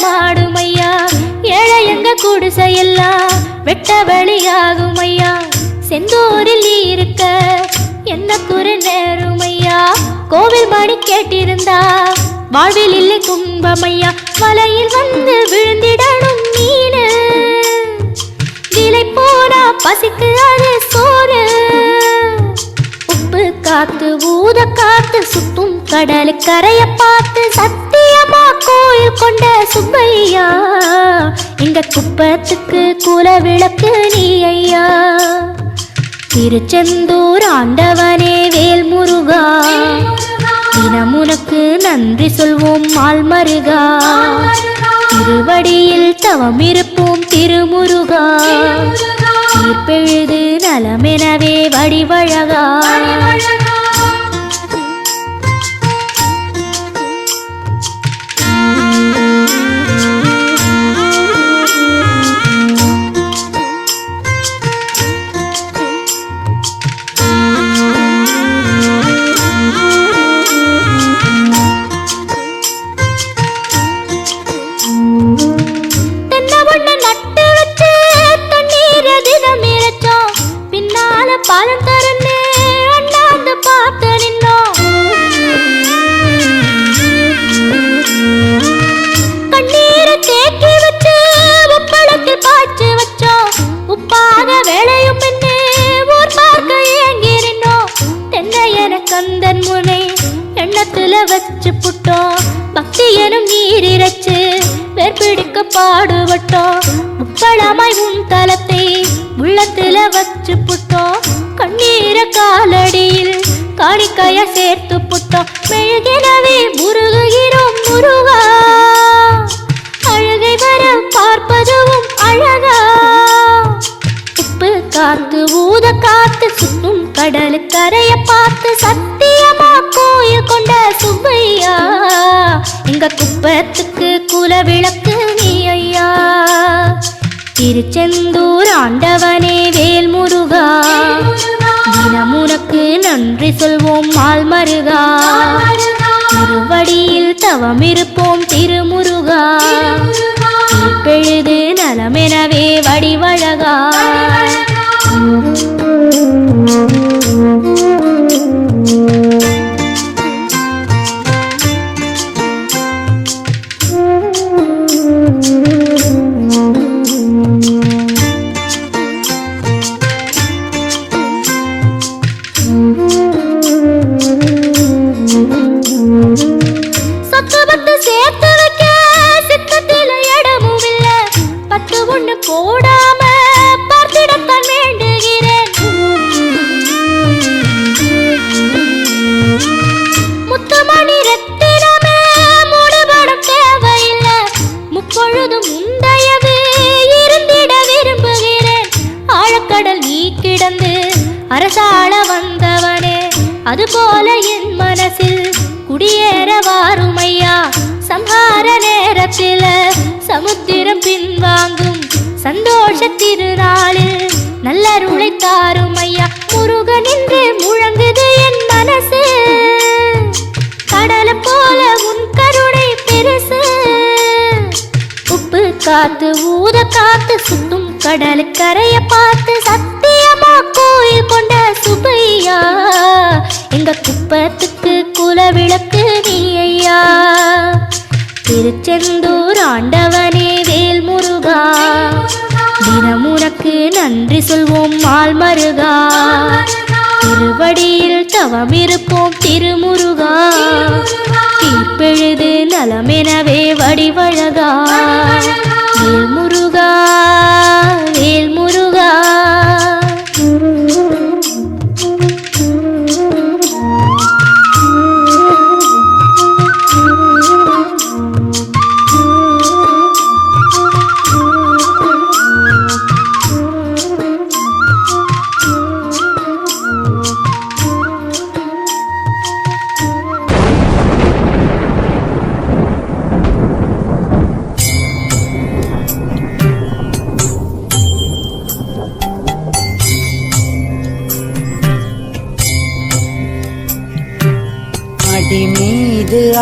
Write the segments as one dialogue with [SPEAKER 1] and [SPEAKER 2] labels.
[SPEAKER 1] கட்டு ஐயா ஏழை எங்க குடிசையெல்லாம் வெட்ட வழியாகும் ஐயா செந்தூரில் இருக்க என்ன குறை நேரும் ஐயா கோவில் மணி கேட்டிருந்தா வாழ்வில் இல்லை கும்பமையா மலையில் வந்து விழுந்திடணும் மீன் விலை போனா பசிக்கு அது சோறு. உப்பு காத்து ஊத காத்து சுத்தும் கடல் கரைய பார்த்து சத்தியமா கோயில் கொண்ட சுப்பையா இந்த குப்பத்துக்கு குல விளக்கு நீ ஐயா. திருச்செந்தூர் ஆண்டவனே வேல் முருகா தினம் உனக்கு நன்றி சொல்வோம் மால்மருகா திருவடியில் தவம் இருப்போம் திருமுருகா. தீர்ப்பெழுது நலமெனவே வடிவழகா. சேர்த்து மெழுகினவே முருகுகிறோம் முருகா. அழுகை வர பார்ப்பதுவும் அழகா. உப்பு காத்து ஊத காத்து சுத்தும் கடலு கரைய பார்த்து சத்தியமா கோயில் கொண்ட சுப்பையா. எங்க குப்பத்துக்கு குல விளக்கு நீ ஐயா. திருச்செந்தூர் ஆண்டவனே வேல் முருகா தினம் நன்றி சொல்வோம் திருவடியில் திரு அரசாள வந்தவனே அது போல என் மனசில் குடியேற வாருமையா? சம்ஹார நேரத்தில் சமுத்திரம் பின்வாங்கும் சந்தோஷ திருநாளில் நல்லருளை தாரும். காத்து ஊத காத்து சுத்தும் கடலு கரைய பார்த்து சத்தியமா கோயில் கொண்ட சுபையா எங்க குப்பத்துக்கு குல விளக்கு நீ ஐயா. திருச்செந்தூர் ஆண்டவனே வேல் முருகா. தினம் உனக்கு நன்றி சொல்வோம் மால் மருகா. திருவடியில் தவம் இருப்போம் திருமுருகா. தீர்ப்பெழுது நலமெனவே வடிவழகா. முருகா.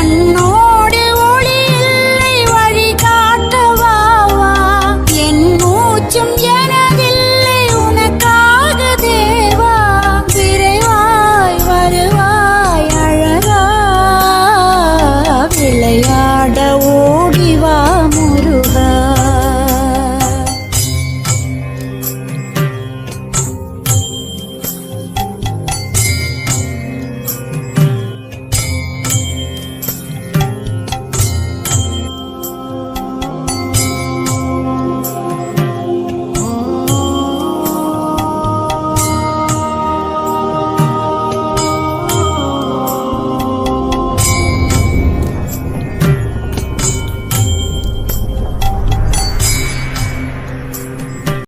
[SPEAKER 2] 烦恼。